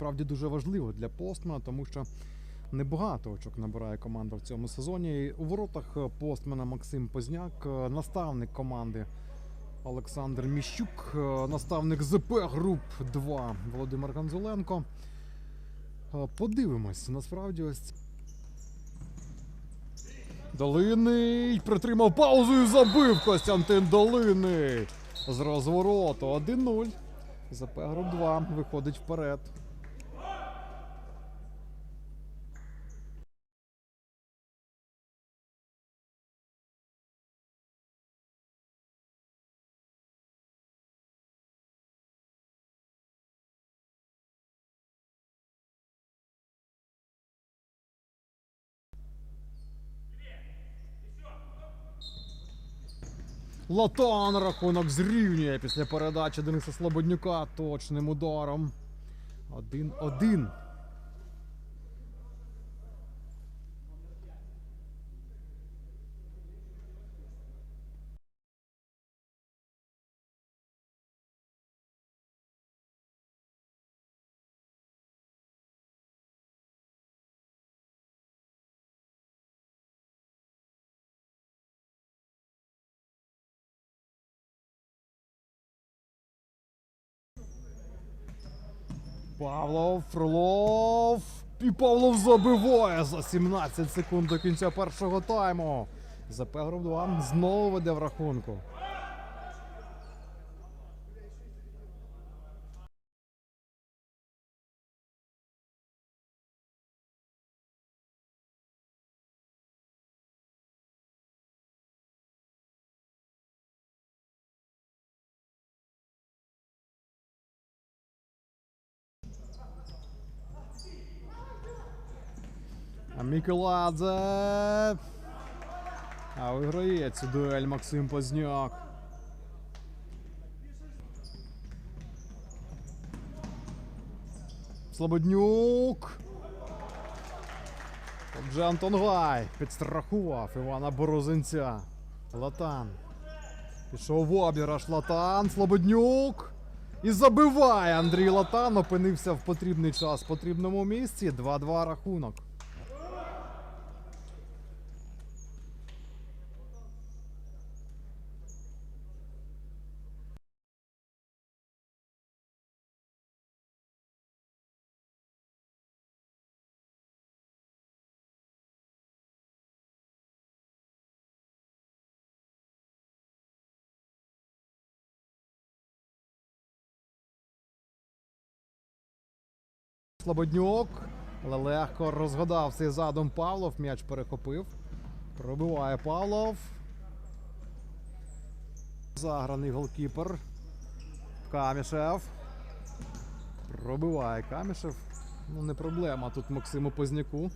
Справді дуже важливо для постмена, тому що небагато очок набирає команда в цьому сезоні. У воротах е, постмена Максим Позняк, е, наставник команди Олександр Міщук, е, наставник ЗП груп 2 Володимир Ганзуленко. Подивимось, насправді ось. Долиний притримав паузу і забив Костянтин Долиний. З розвороту 1-0. ЗП груп 2 виходить вперед. Латан рахунок зрівнює після передачі Дениса Слободнюка точним ударом. 1-1. Павлов, Фролов. І Павлов забиває за 17 секунд до кінця першого тайму. За груп 2 знову веде в рахунку. А Мікеладзе. А виграє цю дуель Максим Позняк. Слободнюк. Тут же Антон Гай підстрахував Івана Борозинця. Латан. Пішов в обіграш Латан. Слободнюк. І забиває Андрій Латан. Опинився в потрібний час в потрібному місці. 2-2 рахунок. Слободнюк. Але легко розгадав цей задум Павлов. М'яч перехопив. Пробиває Павлов. Заграний голкіпер. Камішев. Пробиває Камішев. Ну, не проблема тут Максиму Позняку.